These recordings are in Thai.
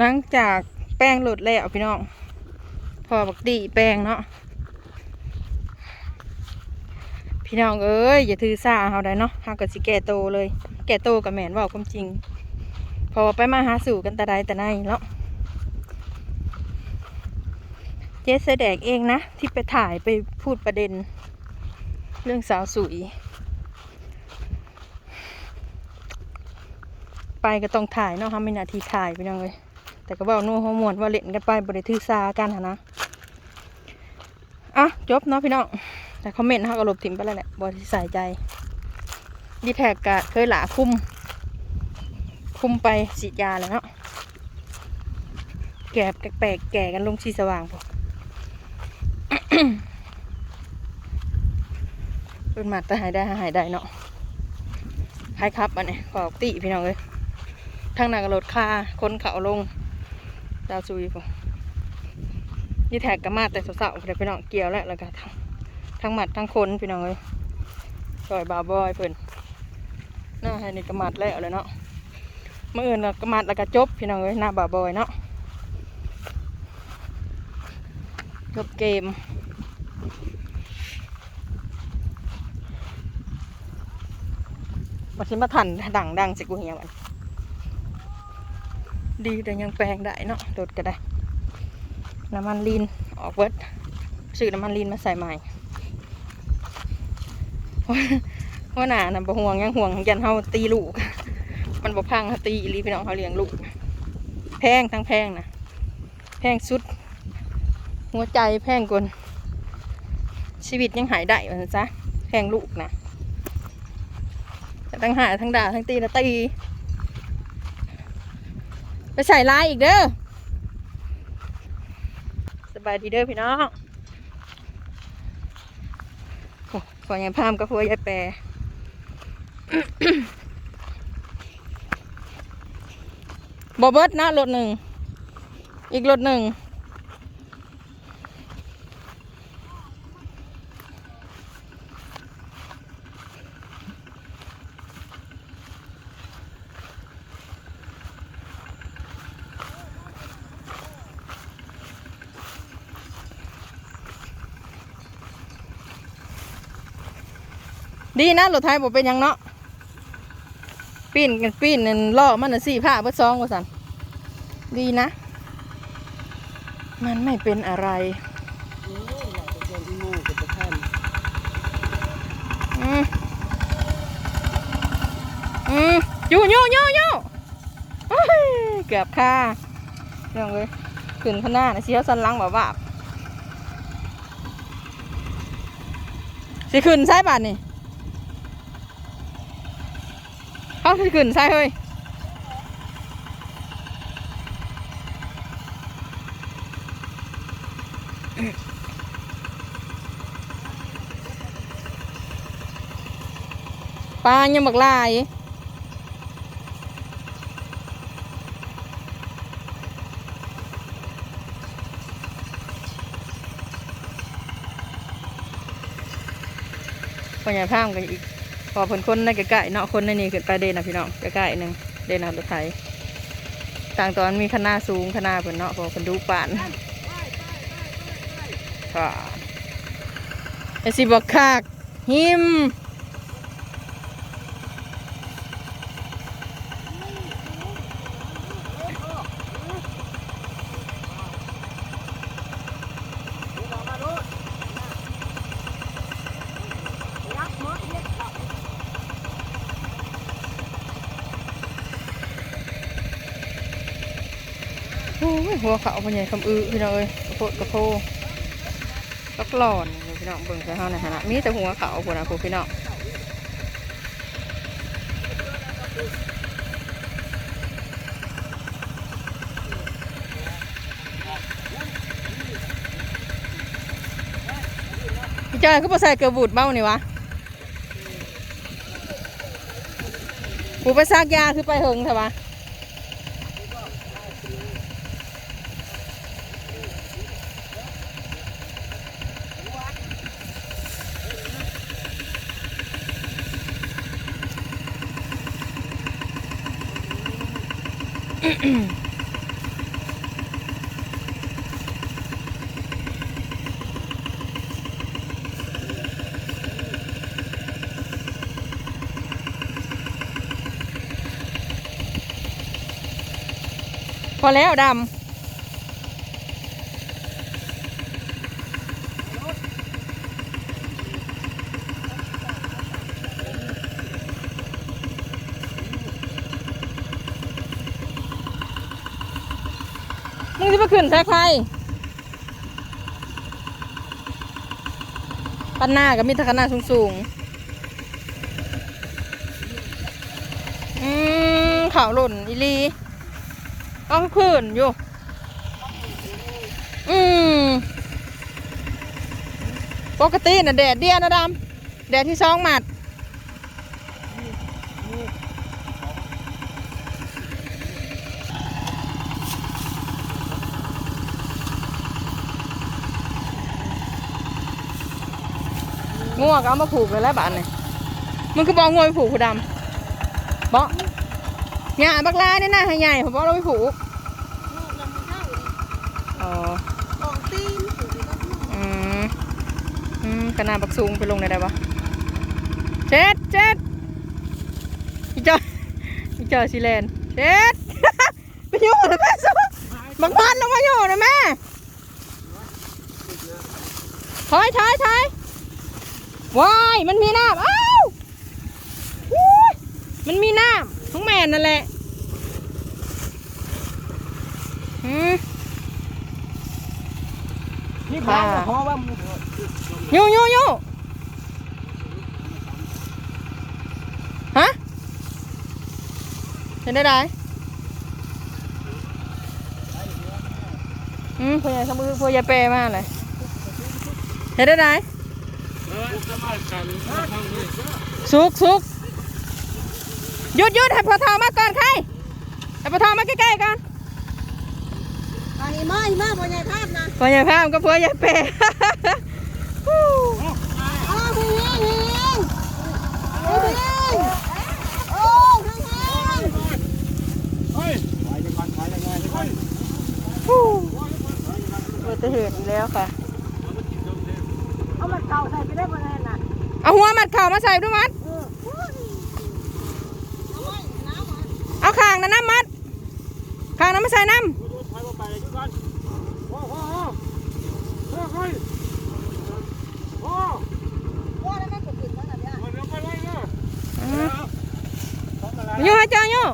หลังจากแป้งหลุดแล้วพี่น้อง พอบักดีแป้งเนาะ พี่น้องเอ้ยอย่าถือสาเขาได้เนาะเฮาก็สิแก่โตเลย แก่โตกับแม่นว่าความจริง พอไปมาหาสู่กันแต่ใดแต่ไหนเนาะเจ๊แสดงเองนะ ที่ไปถ่ายไปพูดประเด็น เรื่องสาวสุย ไปก็ต้องถ่ายเนาะค่ะไม่นาทีถ่ายพี่น้องเลย แต่ก็บอกนู่นหัวมวนว่าเล่นกันไปบริทือซากันนะอะจบเนาะพี่น้องแต่คอมเมนต์เขาก็ลบทิ้งไปแล้วแหละบริใส่ใจดีแท็กกะเคยหลาคุม คุมไปฉีดยาแล้วเนาะแก่แปลกแก่กันลงชีสว่างพอเป็นหมัดแต่หายได้หายได้เนาะหายครับอันนี้ขอกติพี่น้องเลยทางน้ากระโดดคาคนเขาลง ดาวซุยผมยี่แท็กกับมาแต่สาวๆเลยพี่น้องเกี่ยวแล้วแล้วก็ทั้งทั้งหมัดทั้งคนพี่น้องเลยซอยบาวบอยเพิ่นหน้าให้นี่กระมัดแล้วเลยเนาะเมื่ออื่นเรากระมัดแล้วก็จบพี่น้องเลยหน้าบาวบอยเนาะจบเกมมาชิมาทันดังดังสิกูเหี่ยวมัน ดีแต่ยังแปลงได้เนาะโดดก็ได้ น้ำมันลีนออกเวิร์ดซื้อน้ำมันลีนมาใส่ใหม่ว่าหนาน่ะบ่ห่วงยังห่วงยันเฮาตีลูก มันบ่พังเฮาตีอีหลีพี่น้องเฮาเลี้ยงลูก แพงทั้งแพงนะแพงสุด หัวใจแพงกว่าชีวิตยังหายได้ว่าซั่นซะแพงลูกนะแต่ทั้งหาทั้งด่าทั้งตีนะตี ไปใส่ลายอีกเด้อสบายดีเด้อพี่น้องโอ้ขอยายพามกับพัวยายแปรบอเบิร์ดนะรถหนึ่ง อีกรถหนึ่ง ดีนะรถไทยบอเป็นยังเนาะปีนกันปีนนั่นล่อมันน่ะสี่ผ้าเบิดซองว่าสันดีนะ มันไม่เป็นอะไรอืมอืมอยู่อยู่อยู่อยู่เกือบค่าเรื่องเลยขึ้นข้างหน้านะเสียวสันลังแบบว่าสิขึ้นใช่ป่ะนี่ เขาสิขึ้นใช่เฮ้ยปลา พามกันอีกพอเพิ่นคนในใกล้ๆเนาะคนในนี้ขึ้นไปเดนนะพี่น้องใกล้ๆหนึ่งเดนนะรถไถต่างตอนมีคณะสูงคณะเพิ่นเนาะพอเพิ่นดูป่านค่ะไอสิบอกคากหิม หัวเขาพ่อใหญ่คำอือพี่น้องเอ้ยกระโพดกระโพกักหลอนพี่น้องเบิ่งไปเฮาในฐานะมีแต่หัวเขาพุ่นนะพวกพี่น้องพี่จอยเขาบ่ใส่เกลือบูดเบ้านี่วะกูไปซากยาคือไปเฮิงใช่ปะ พอแล้วดำ มึงจะมาขึ้นแท้ใครปันหน้ากับมีแตะขนาสูงๆ อืมขาวหล่นอีลีเอาพื้นอยู่ อืมปกติน่ะแดดเดียวนะดำ แดดที่สองหมัด ก็เอามาผูกเลยแล้วบ้านนี่มึงคือบอกงัวไปผูกผู้ดำบอกหญ้าบักลาเนี่ยนะให้ใหญ่ผมบอกเราไปผูกกยังไม่เข้าเลยอ๋อองตีนถูกต้องลูกอืมอืมขนาบักสูงไปลงได้ได้ปะเจ็ดเจ็ดอีจอยอีจอยสิเลนเจ็ดไปอยู่นะแม่สู้บักมันลงมาอยู่นะแม่ถอยถอยถอย ว้าย มันมีน้ำอ้าวอู้ยมันมีน้ำทั้งแม่นั่นแหละอืมนี่บ้านเพราะว่ามึงยูยูยูฮะเห็นได้ไดอืมพ่อใหญ่ทำมือพ่อใหญ่เปรมากเลยเห็นได้ได สุกสุกหยุดหยุดให้พ่อทอมาก่อนใครให้พ่อทอมาใกล้ๆกันอันนี้มาอีมาพ่อใหญ่ภาพนะพ่อใหญ่พามกับพ่อใหญ่เปรฮู้อ้าวพี่เฮงเฮงพี่เฮงโอ้พี่เฮงฮู้อุบัติเหตุอีกแล้วค่ะเอา มาเก่าใส่ไปได้บ่ได้น่ะเอาหัวมัดเข่ามาใส่ด้วยมัด เออเอาไว้น้ำมาเอาข้างนั้นน้ำมัดข้างนั้นมาใส่น้ว่าแล้วนั่นก็ขึ้นมาแล้วเนี่ยำอืมอยู่ให้เจ้าอยู่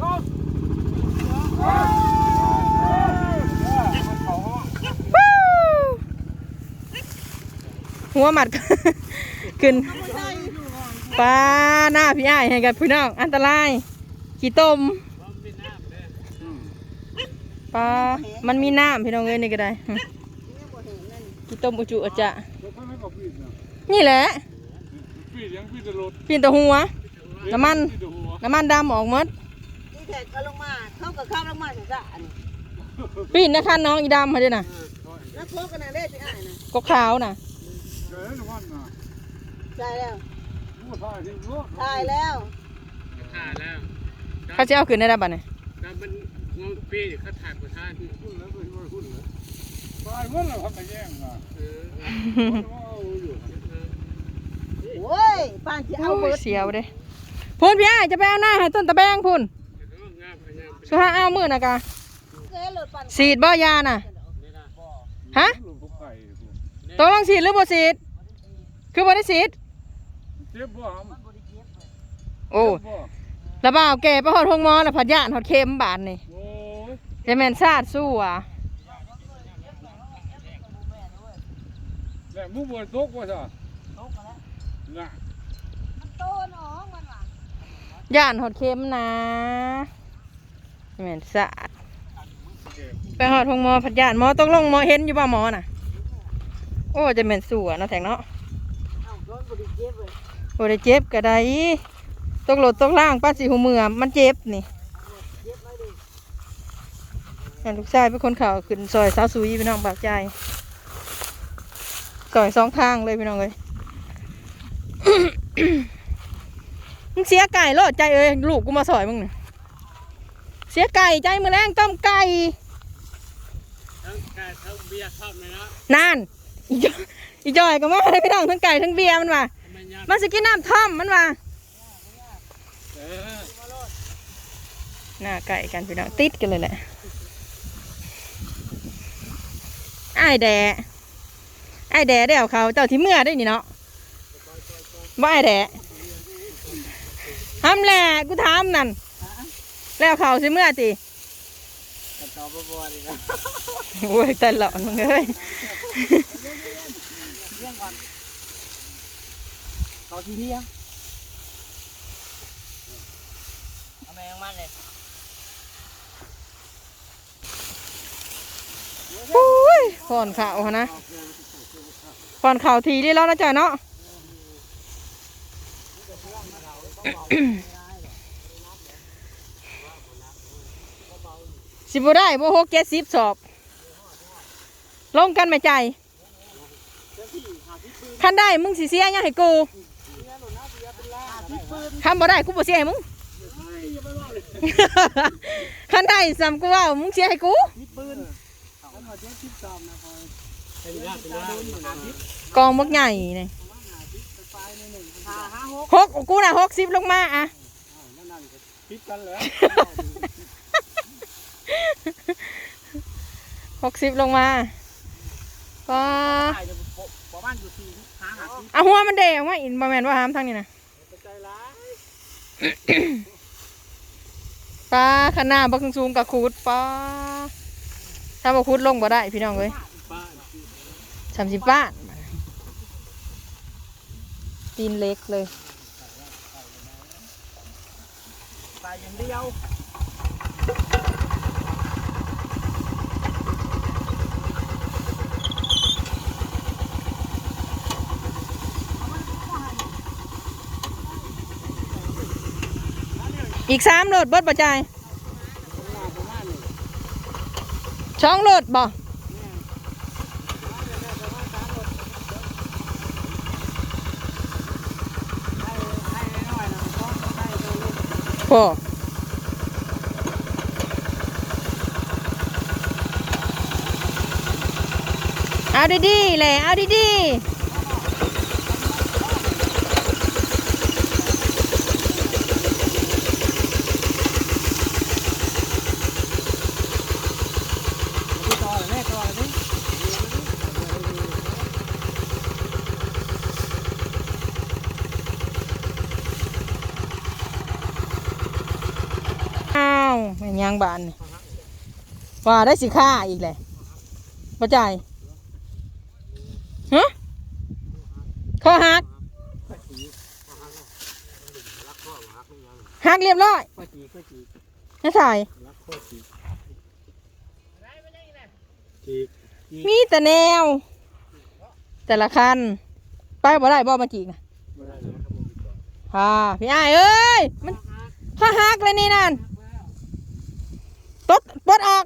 ฮู้ หัวมัด ขึ้นปลาหน้าพี่อ้ายให้กับพี่น้อง อันตรายขี้ต้มปลามันมีน้ำพี่น้องเอ้ยนี่ก็ได้หึขี้ต้มอุจุอาจะนี่แหละปีเลี้ยงปีจะรถปีนแตัวหัวน้ำมันปีจะหัวน้ำมันดำออกหมดที่แขกก็ลงมาเข้ากับข้าวลงมาถึงจะอันนี้ปีนนะคันน้องอีดำมาด้วยนะแล้วโคกันนะเด้สิอ้ายนะกกขาวนะ เดี๋ยวน้ำมันน่ะใช่แล้วรู้ว่าท่าที่รู้ตายแล้วถ่ายแล้วเขาจะเอาขึ้นได้ดับบ่เนี่ยแล้วมันงงปีเขาถ่ายประธานหุ้นแล้วไปด้วยหุ้นแล้วตายมันแล้วทำไมแย่งอะเออมันเอาอยู่โว้ยปานที่เอาเบิดเสียวเด้พูนพี่อ้ายจะไปเอาหน้าให้ต้นตะแบงพูนงามพยายามสุฮาเอามือนะกะเกลือหลุดปันสีดบ่ยาน่ะนี่นะฮะลูกพวกไก่ตกลงสีดหรือบ่สีด คือบ่ได้สีดเจ็บบ่หำโอ้บ่ระบ่าวแก่ไปหอดหงมอแล้วผัดย่านหอดเค็มบาดนี่โอ้ยจะแม่นซาดสู้อะแต่มูบัวตกว่าจ้ะน่ะโตน้องมันว่ะย่านหอดเค็มนะจะแม่นซาดไปหอดหงมอผัดย่านหมอตกลงหมอเห็นอยู่บ่หมอน่ะ โอ้จะแม่นสู้อะเนาะแทงเนาะ เอ้าโดนบริเจ็บ เลยบ่ได้เจ็บก็ได้ตกรถตกล่างป้าสิหูเมือมันเจ็บนี่แต่ลูกชายเป็นคนเข่าขึ้นซอยสาวสุยพี่น้องปากใจซอยสองทางเลยพี่น้องเลยมึงเสียไก่โลดใจเอ้ยลูกกูมาซอยมึงนี่เสียไก่ใจมือแรงต้มไก่ทั้งแก่ทั้งเบียร์ชอบเลยนะนานอีจอยอีจอยก็มาเลยพี่น้องทั้งไก่ทั้งเบียร์มันว่าทำไมยา มันสิกินน้ำท่อมมันว่าหน้าไก่กันพี่น้องติดกันเลยแหละไอ้แดะไอ้แดะได้เอาเขาเจ้าที่เมื่อได้นี่เนาะบ่ไอ้แดะทำแหละกูทำนั่นแล้วเขาสิเมื่อติกระตอบบัวดีนะโอ้ยตลอดมึงเอ้ย เรื่องก่อนต่อทีเดียวเอาแมงมันเลยโอ้ยก่อนข่าวหั้นนะก่อนข่าวทีนี่แล้วนะจ๊ะเนาะสิบได้บ่หกเจ็ดสิบสอบ ลงกันไหมใจ คันได้มึงสิเสียยังให้กู คันบ่ได้กูบ่เสียให้มึงคันได้สำกูว่ามึงเสียให้กูเป็นยากเป็นยากกองมักใหญ่นี่หกกูน่ะหกสิบลงมาอะคิดกันแล้วหกสิบลงมาก็ตายจะประมาณอยู่ที่หาหาที่เอาหัวมันแดงว่าอินบะแมนว่าหามทางนี้นะใจร้าย ปลาขนาดบักสูงกับคูดปลาถ้าบักคูดลงบ่ได้พี่น้องเลยสามสิบป้าทตีนเล็กเลยปลายอย่างเดียว อีกสามโหลดเบิดบ่ใจายช่องโหลดบ่โอ้เอาดีๆเลยเอาดีๆ ที่ต่อเลยแม่ต่อเลยอ้าวเป็นยังบานว่าได้สิค่าอีกเลยป้าจ่ายฮะข้อหักหักเรียบร้อยข้อจีข้อ จีนะถ่ายรักข้อจีมีแต่แนว แต่ละคัน ไปบ่ได้บ่มาจีกนะฮ่าพี่อ้ายเอ้ย มันข้อหักเลยนี่นั่นปลดปลดออก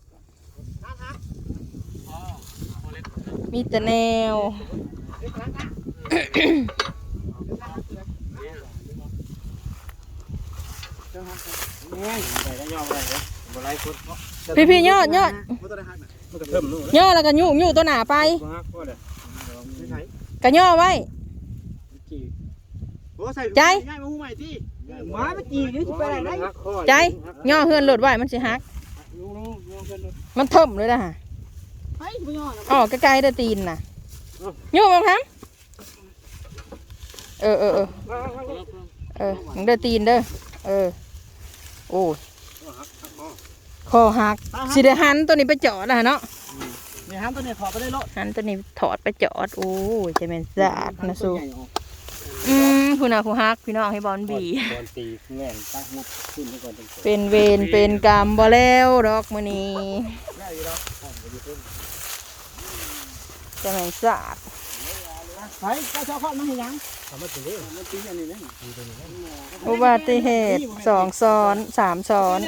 มีแต่แนวง่ายใส่ได้ยอมอะไรเนี่ยบ่ไรคนพี่พี่ยอดยอดมันก็ได้หักนะ มันก็เพิ่มนู่นย่อแล้วก็ยู่ยู่ตัวหนาไปบ่หักก็เลยไม่ใช่ก็ย่อไว้ จีโอ้ใส่ใจ ง่ายมาหูใหม่ที่มาไปจีนี่สิไปไหนได้ใจย่อเฮือนโหลดไว้มันสิฮัก ลุงลุงลุงเป็นมันเทิ่มเลยนะฮะไปไม่ยอมอ๋อใกล้ๆเด้อตีนน่ะยู่มั้งครับเออเออเออ เออมึงเด้อตีนเด้อ เออ โอ้ย คอหักสิได้หันตัวนี้ไปจอดนะเนาะเนี่ยฮันตัวเนี่ยถอดไปได้แล้วหันตัวนี้ถอดไปจอดโอ้ยจะเป็นสะอาดนะสูอืมผู้น่ะผู้ฮักพี่น้องให้บอลบีบอลตีแง่นตั้งมุดขึ้นไปก่อนจังเป็นเวรเป็นกรรมบ่แล้วดอกมื้อนี้ได้อยู่แล้วไปอยู่ต้นจะแม่นสะอาดไปก็ชอบข้อมันยังทำมาถึงเรื่องมันตีอันนี้นะอุบัติเหตุสองซ้อนสามซ้อน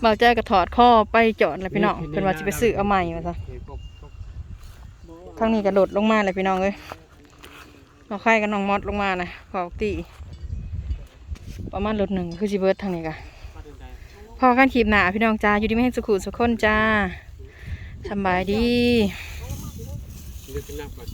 เนี่ยทันต้นเนี่ยบ่าวใจก็ถอดข้อไปจอดแล้วพี่น้องเพิ่นว่าสิไปซื้อเอาใหม่ว่าซะทางนี้ก็โดดลงมาเลยพี่น้องเอ้ยเอาไข่กับน้องมอดลงมานะปกติประมาณรถหนึ่งคือสิเบิร์ดทางนี้กะพอกันขีบหนาพี่น้องจ้าอยู่ดีไม่ให้สุขุสุขคนจ้าสำบายดีลึกนักมัน